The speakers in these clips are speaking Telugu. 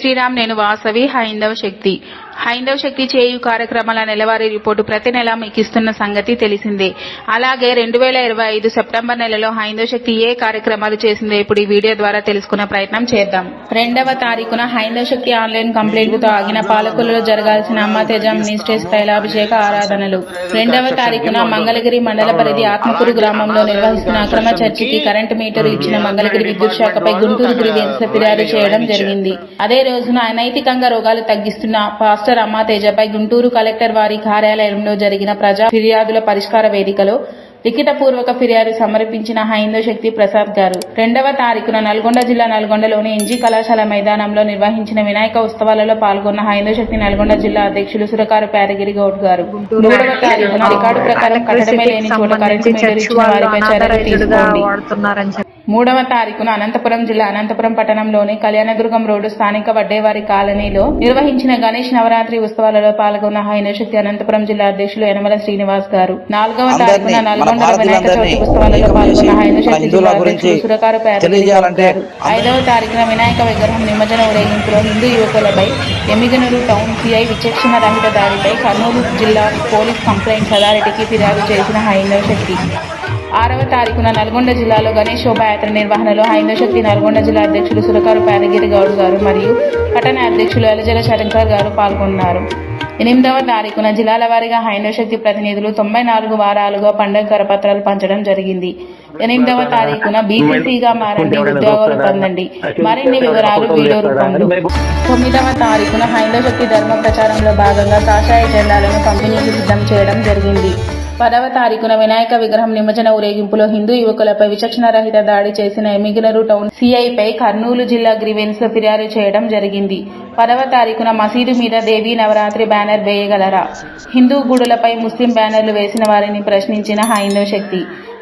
శ్రీరామ్ నేను వాసవి హైందవ శక్తి. హైందవ శక్తి చేయు కార్యక్రమాల నెలవారీ రిపోర్టు ప్రతి నెల మీకు ఇస్తున్న సంగతి తెలిసిందే. అలాగే రెండు వేల ఇరవై ఐదు సెప్టెంబర్ నెలలో హైందవ శక్తి ఏ కార్యక్రమాలు చేసిందో ఇప్పుడు ఈ వీడియో ద్వారా తెలుసుకునే ప్రయత్నం చేద్దాం. రెండవ తారీఖున హైందవ శక్తి ఆన్లైన్ కంప్లైంట్తో ఆగిన పాలకులలో జరగాల్సిన అమ్మ తేజ తైలాభిషేక ఆరాధనలు. రెండవ తారీఖున మంగళగిరి మండల పరిధి ఆత్మకూరు గ్రామంలో నిర్వహిస్తున్న అక్రమ చర్చికి కరెంటు మీటరు ఇచ్చిన మంగళగిరి విద్యుత్ శాఖపై గుంటూరు గ్రీవియన్స్ ఫిర్యాదు చేయడం జరిగింది. అదే రోజున అనైతికంగా రోగాలు తగ్గిస్తున్న పాస్టర్ అమ్మా తేజపై గుంటూరు కలెక్టర్ వారి కార్యాలయంలో జరిగిన ప్రజా ఫిర్యాదుల పరిష్కార వేదికలో లిఖితపూర్వక ఫిర్యాదు సమర్పించిన హైందవ శక్తి ప్రసాద్ గారు. రెండవ తారీఖున నల్గొండ జిల్లా నల్గొండలోని ఎన్జీ కళాశాల మైదానంలో నిర్వహించిన వినాయక ఉత్సవాలలో పాల్గొన్న హైందవ శక్తి నల్గొండ జిల్లా అధ్యక్షులు సురకారు ప్యారగిరి గౌడ్ గారు. మూడవ తారీఖున రికార్డు ప్రకారం కట్టడమే లేని చోట వారిపై చర్యలు తీసుకోండి. మూడవ తారీఖున అనంతపురం జిల్లా అనంతపురం పట్టణంలోని కళ్యాణదుర్గం రోడ్డు స్థానిక వడ్డేవారి కాలనీలో నిర్వహించిన గణేష్ నవరాత్రి ఉత్సవాలలో పాల్గొన్న హైనశక్తి అనంతపురం జిల్లా అధ్యక్షులు యనమల శ్రీనివాస్ గారు. నాలుగవ తారీఖున నల్గొండ వినాయక చవితి ఉత్సవాలలో పాల్గొన్న హైనశక్తి జిల్లా అధ్యక్షులు సురకారు ఐదవ తారీఖున వినాయక విగ్రహం నిమజ్జన ఊరేగింపులో హిందూ యువకులపై ఎమ్మిగనూరు టౌన్ సిఐ విచక్షణ రహిత దాడిపై కర్నూలు జిల్లా పోలీస్ కంప్లైంట్స్ అథారిటీకి ఫిర్యాదు చేసిన హైందవ శక్తి. ఆరవ తారీఖున నల్గొండ జిల్లాలో గణేష్ శోభాయాత్ర నిర్వహణలో హైందవ శక్తి నల్గొండ జిల్లా అధ్యక్షులు సురకారు ప్యారగిరి గౌడ్ గారు మరియు పట్టణ అధ్యక్షులు అలజల శంకర్ గారు పాల్గొన్నారు. ఎనిమిదవ తారీఖున జిల్లాల వారీగా హైందవ శక్తి ప్రతినిధులు తొంభై నాలుగు వారాలుగా పండుగ కరపత్రాలు పంచడం జరిగింది. ఎనిమిదవ తారీఖున బీసీసీగా మారండి ఉద్యోగాలు పొందండి. మరిన్ని వివరాలు వీడియో రూపంలో. తొమ్మిదవ తారీఖున హైందవ శక్తి ధర్మ ప్రచారంలో భాగంగా కాషాయ జెండాలను పంపిణీకి సిద్ధం చేయడం జరిగింది. పదవ తారీఖున వినాయక విగ్రహం నిమజ్జన ఊరేగింపులో హిందూ యువకులపై విచక్షణ రహిత దాడి చేసిన ఎమిగినరు టౌన్ సిఐపై కర్నూలు జిల్లా గ్రీవెన్స్లో ఫిర్యాదు చేయడం జరిగింది. పదవ తారీఖున మసీదు మీద దేవీ నవరాత్రి బ్యానర్ వేయగలరా? హిందూ గుడులపై ముస్లిం బ్యానర్లు వేసిన వారిని ప్రశ్నించిన హైందవ శక్తి.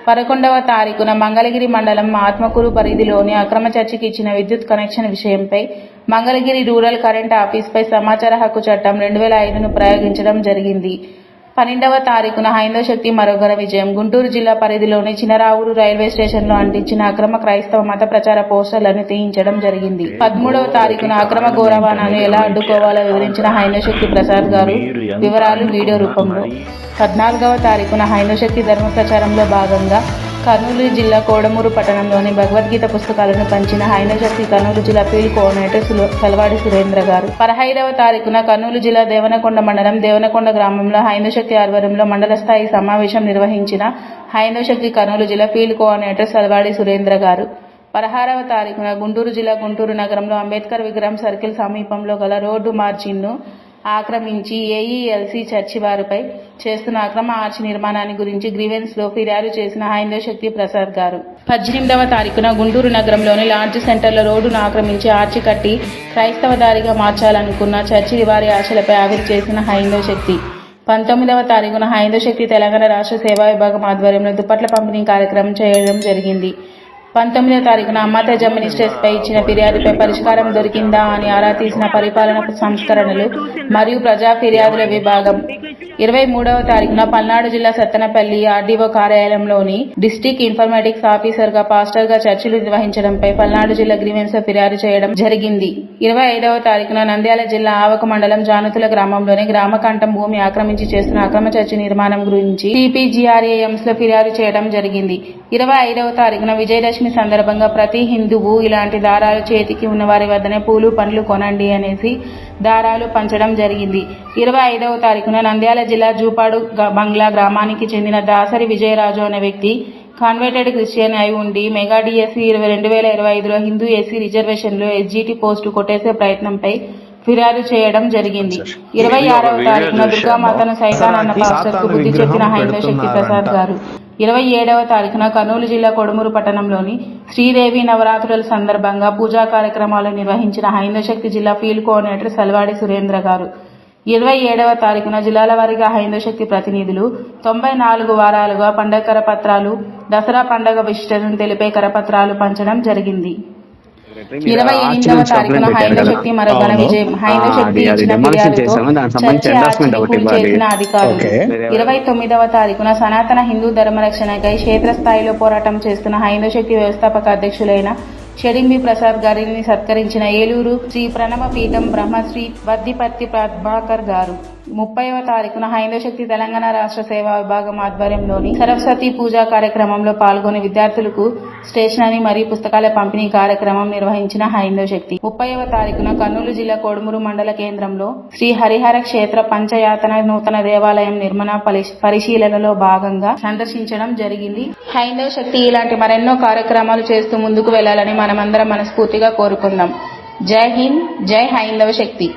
పదకొండవ తారీఖున మంగళగిరి మండలం ఆత్మకూరు పరిధిలోని అక్రమ చర్చికి ఇచ్చిన విద్యుత్ కనెక్షన్ విషయంపై మంగళగిరి రూరల్ కరెంట్ ఆఫీస్పై సమాచార హక్కు చట్టం రెండు వేల ఐదును ప్రయోగించడం జరిగింది. పన్నెండవ తారీఖున హైందవ శక్తి మరొకర విజయం. గుంటూరు జిల్లా పరిధిలోని చినరావూరు రైల్వే స్టేషన్లో అంటించిన అక్రమ క్రైస్తవ మత ప్రచార పోస్టర్లను తీయించడం జరిగింది. పదమూడవ తారీఖున అక్రమ గౌరవాలను ఎలా అడ్డుకోవాలో వివరించిన హైందవ శక్తి ప్రసాద్ గారు వివరాలు వీడియో రూపంలో. పద్నాలుగవ తారీఖున హైందవ శక్తి ధర్మ ప్రచారంలో భాగంగా కర్నూలు జిల్లా కోడమూరు పట్టణంలోని భగవద్గీత పుస్తకాలను పంచిన హైన శక్తి కర్నూలు జిల్లా ఫీల్డ్ కోఆర్డినేటర్ సుల- సలవాడి సురేంద్ర గారు. పదహైదవ తారీఖున కర్నూలు జిల్లా దేవనకొండ మండలం దేవనకొండ గ్రామంలో హైందవ శక్తి ఆధ్వర్యంలో మండల స్థాయి సమావేశం నిర్వహించిన హైందవ శక్తి కర్నూలు జిల్లా ఫీల్డ్ కోఆర్డినేటర్ సలవాడి సురేంద్ర గారు. పదహారవ తారీఖున గుంటూరు జిల్లా గుంటూరు నగరంలో అంబేద్కర్ విగ్రహం సర్కిల్ సమీపంలో గల రోడ్డు మార్జిన్ను ఆక్రమించి ఏఈఎల్సీ చర్చి వారిపై చేస్తున్న అక్రమ ఆర్చి నిర్మాణాన్ని గురించి గ్రీవెన్స్లో ఫిర్యాదు చేసిన హైందవ శక్తి ప్రసాద్ గారు. పద్దెనిమిదవ తారీఖున గుంటూరు నగరంలోని లాడ్జ్ సెంటర్లో రోడ్డును ఆక్రమించి ఆర్చి కట్టి క్రైస్తవ దారిగా మార్చాలనుకున్న చర్చి వారి ఆశలపై ఆవిరి చేసిన హైందవ శక్తి. పంతొమ్మిదవ తారీఖున హైందవ శక్తి తెలంగాణ రాష్ట్ర సేవా విభాగం ఆధ్వర్యంలో దుప్పట్ల పంపిణీ కార్యక్రమం చేయడం జరిగింది. పంతొమ్మిదో తారీఖున అమ్మాతేజ మినిస్టర్స్పై ఇచ్చిన ఫిర్యాదుపై పరిష్కారం దొరికిందా అని ఆరా తీసిన పరిపాలన సంస్కరణలు మరియు ప్రజా ఫిర్యాదుల విభాగం ఇరవై మూడవ తారీఖున పల్నాడు జిల్లా సత్తెనపల్లి ఆర్డీఓ కార్యాలయంలోని డిస్టిక్ ఇన్ఫర్మేటిక్స్ ఆఫీసర్గా పాస్టర్గా చర్చలు నిర్వహించడంపై పల్నాడు జిల్లా గ్రీవెన్స్ ఫిర్యాదు చేయడం జరిగింది. ఇరవై ఐదవ తారీఖున నంద్యాల జిల్లా ఆవక మండలం జానుతుల గ్రామంలోని గ్రామకంఠం భూమి ఆక్రమించి చేస్తున్న అక్రమ చర్చి నిర్మాణం గురించి సిపిజిఆర్ఏఎంస్లో ఫిర్యాదు చేయడం జరిగింది. ఇరవై ఐదవ తారీఖున విజయదశమి సందర్భంగా ప్రతి హిందువు ఇలాంటి దారాలు చేతికి ఉన్న వారి వద్దనే పూలు పండ్లు కొనండి అనేసి దారాలు పంచడం జరిగింది. ఇరవై ఐదవ తారీఖున నంద్యాల జిల్లా జూపాడు బంగ్లా గ్రామానికి చెందిన దాసరి విజయరాజు అనే వ్యక్తి కాన్వర్టెడ్ క్రిస్టియన్ అయి ఉండి మెగా డిఎస్సి ఇరవై రెండు వేల ఇరవై ఐదులో హిందూ ఎస్సీ రిజర్వేషన్లో ఎస్జీటీ పోస్టు కొట్టేసే ప్రయత్నంపై ఫిర్యాదు చేయడం జరిగింది. ఇరవై ఆరవ తారీఖున దుర్గామాతను సైతాన్ అన్న పాస్టర్కు బుద్ధి చెప్పిన హైందవ శక్తి ప్రసాద్ గారు. ఇరవై ఏడవ తారీఖున కర్నూలు జిల్లా కొడుమూరు పట్టణంలోని శ్రీదేవి నవరాత్రుల సందర్భంగా పూజా కార్యక్రమాలు నిర్వహించిన హైందవ శక్తి జిల్లా ఫీల్డ్ కోఆర్డినేటర్ సల్వాడి సురేంద్ర గారు. ఇరవై ఏడవ తారీఖున జిల్లాల వారీగా హైందవ శక్తి ప్రతినిధులు తొంభై నాలుగు వారాలుగా పండగ కరపత్రాలు దసరా పండగ విశిష్టతను తెలిపే కరపత్రాలు పంచడం జరిగింది ఇరవై ఎనిమిదవ తారీఖున హైందవ శక్తి మరో ఘన విజయం హైందవ శక్తి ఇచ్చిన ఫిర్యాదుతో ఇవ్వాలి. అధికారులు. ఇరవై తొమ్మిదవ తారీఖున సనాతన హిందూ ధర్మ రక్షణకై క్షేత్రస్థాయిలో పోరాటం చేస్తున్న హైందవ శక్తి వ్యవస్థాపక అధ్యక్షులైన షడింబి ప్రసాద్ గారిని సత్కరించిన ఏలూరు శ్రీ ప్రణవ పీఠం బ్రహ్మశ్రీ వద్దిపత్తి ప్రభాకర్ గారు. ముప్పైవ తారీఖున హైందవ శక్తి తెలంగాణ రాష్ట్ర సేవా విభాగం ఆధ్వర్యంలోని సరస్వతి పూజా కార్యక్రమంలో పాల్గొని విద్యార్థులకు స్టేషనరీ మరియు పుస్తకాల పంపిణీ కార్యక్రమం నిర్వహించిన హైందవ శక్తి. ముప్పైవ తారీఖున కర్నూలు జిల్లా కోడుమూరు మండల కేంద్రంలో శ్రీ హరిహర క్షేత్ర పంచయాతన నూతన దేవాలయం నిర్మాణ పరిశీలనలో భాగంగా సందర్శించడం జరిగింది. హైందవ శక్తి ఇలాంటి మరెన్నో కార్యక్రమాలు చేస్తూ ముందుకు వెళ్ళాలని మనమందరం మనస్ఫూర్తిగా కోరుకుందాం. జై హింద్ జై హైందవ శక్తి.